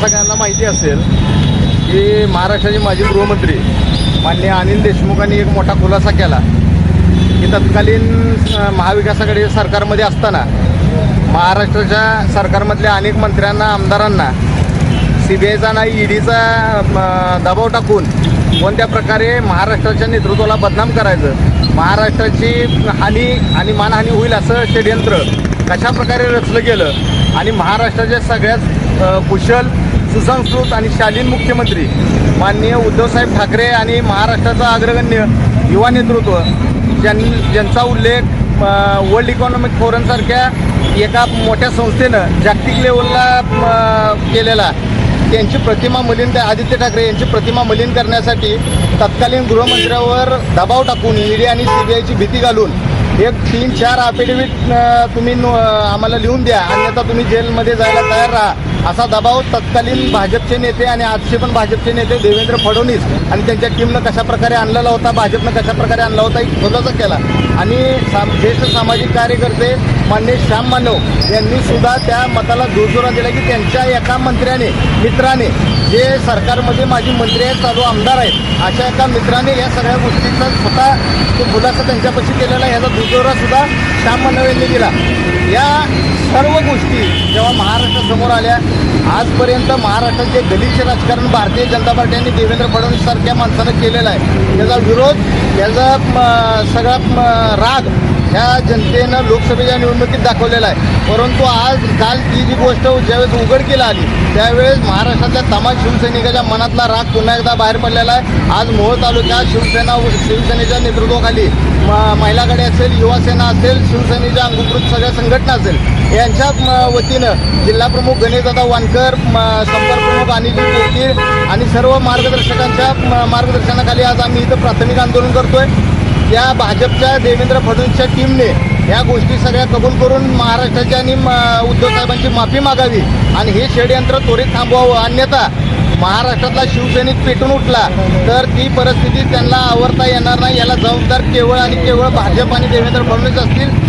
सगळ्यांना माहिती असेल की महाराष्ट्राचे माजी गृहमंत्री माननीय अनिल देशमुखांनी एक मोठा खुलासा केला की तत्कालीन महाविकासाकडे सरकारमध्ये असताना महाराष्ट्राच्या सरकारमधल्या अनेक मंत्र्यांना आमदारांना सी बी आयचा नाही ईडीचा दबाव टाकून कोणत्या प्रकारे महाराष्ट्राच्या नेतृत्वाला बदनाम करायचं महाराष्ट्राची हानी आणि मानहानी होईल असं षडयंत्र कशा प्रकारे रचलं गेलं आणि महाराष्ट्राच्या सगळ्यात कुशल सुसंस्कृत आणि शालीन मुख्यमंत्री माननीय उद्धवसाहेब ठाकरे आणि महाराष्ट्राचं अग्रगण्य युवा नेतृत्व ज्यां ज्यांचा उल्लेख वर्ल्ड इकॉनॉमिक फोरमसारख्या एका मोठ्या संस्थेनं जागतिक लेवलला केलेला त्यांची प्रतिमा मलिन आदित्य ठाकरे यांची प्रतिमा मलिन करण्यासाठी तत्कालीन गृहमंत्र्यावर दबाव टाकून ईडी आणि सीबीआयची भीती घालून एक तीन चार अफिडेव्हिट तुम्ही आम्हाला लिहून द्या. अन्यथा तुम्ही जेलमध्ये जायला तयार राहा. असा दबाव तत्कालीन भाजपचे नेते आणि आजचे पण भाजपचे नेते देवेंद्र फडणवीस आणि त्यांच्या टीमनं कशा प्रकारे आणलेला होता भाजपनं कशाप्रकारे आणला होता एक खुलासा केला. आणि साम ज्येष्ठ सामाजिक कार्यकर्ते मान्य श्याम मानव यांनी सुद्धा त्या मताला दुरजोरा दिला की त्यांच्या एका मंत्र्याने मित्राने जे सरकारमध्ये माझी मंत्री आहेत चालू आमदार आहेत अशा एका मित्राने या सगळ्या गोष्टीचा स्वतः तो खुलासा त्यांच्यापाशी केलेला आहे याचा दुजोरा सुद्धा श्याम मानव यांनी दिला. या सर्व गोष्टी जेव्हा महाराष्ट्रासमोर आल्या आजपर्यंत महाराष्ट्राचे गलिच्छ राजकारण भारतीय जनता पार्टी आणि देवेंद्र फडणवीस सारख्या माणसानं केलेला आहे. त्याचा विरोध त्याचा म, सगळा म, राग ह्या जनतेनं लोकसभेच्या निवडणुकीत दाखवलेला आहे. परंतु आज काल ती जी गोष्ट ज्यावेळेस उघडकीला आली त्यावेळेस महाराष्ट्रातल्या तमाम शिवसैनिकाच्या मनातला राग पुन्हा एकदा बाहेर पडलेला आहे. आज मोहोळ तालुक्यात शिवसेना शिवसेनेच्या नेतृत्वाखाली म- महिला असेल युवासेना असेल शिवसेनेच्या अंगीकृत सगळ्या संघटना असेल यांच्या म, वतीनं जिल्हाप्रमुख गणेशदादा वानकर म, संपर्क प्रमुख अनिलजी आणि सर्व मार्गदर्शकांच्या मार्गदर्शनाखाली आज आम्ही इथं प्राथमिक आंदोलन करतोय. या भाजपच्या देवेंद्र फडणवीसच्या टीमने या गोष्टी सगळ्या कबूल करून महाराष्ट्राची आणि म, उद्धव साहेबांची माफी मागावी. आणि हे षडयंत्र त्वरित थांबवावं. अन्यथा महाराष्ट्रातला शिवसैनिक पेटून उठला तर ती परिस्थिती त्यांना आवरता येणार नाही. याला जबाबदार केवळ आणि केवळ भाजप आणि देवेंद्र फडणवीस असतील.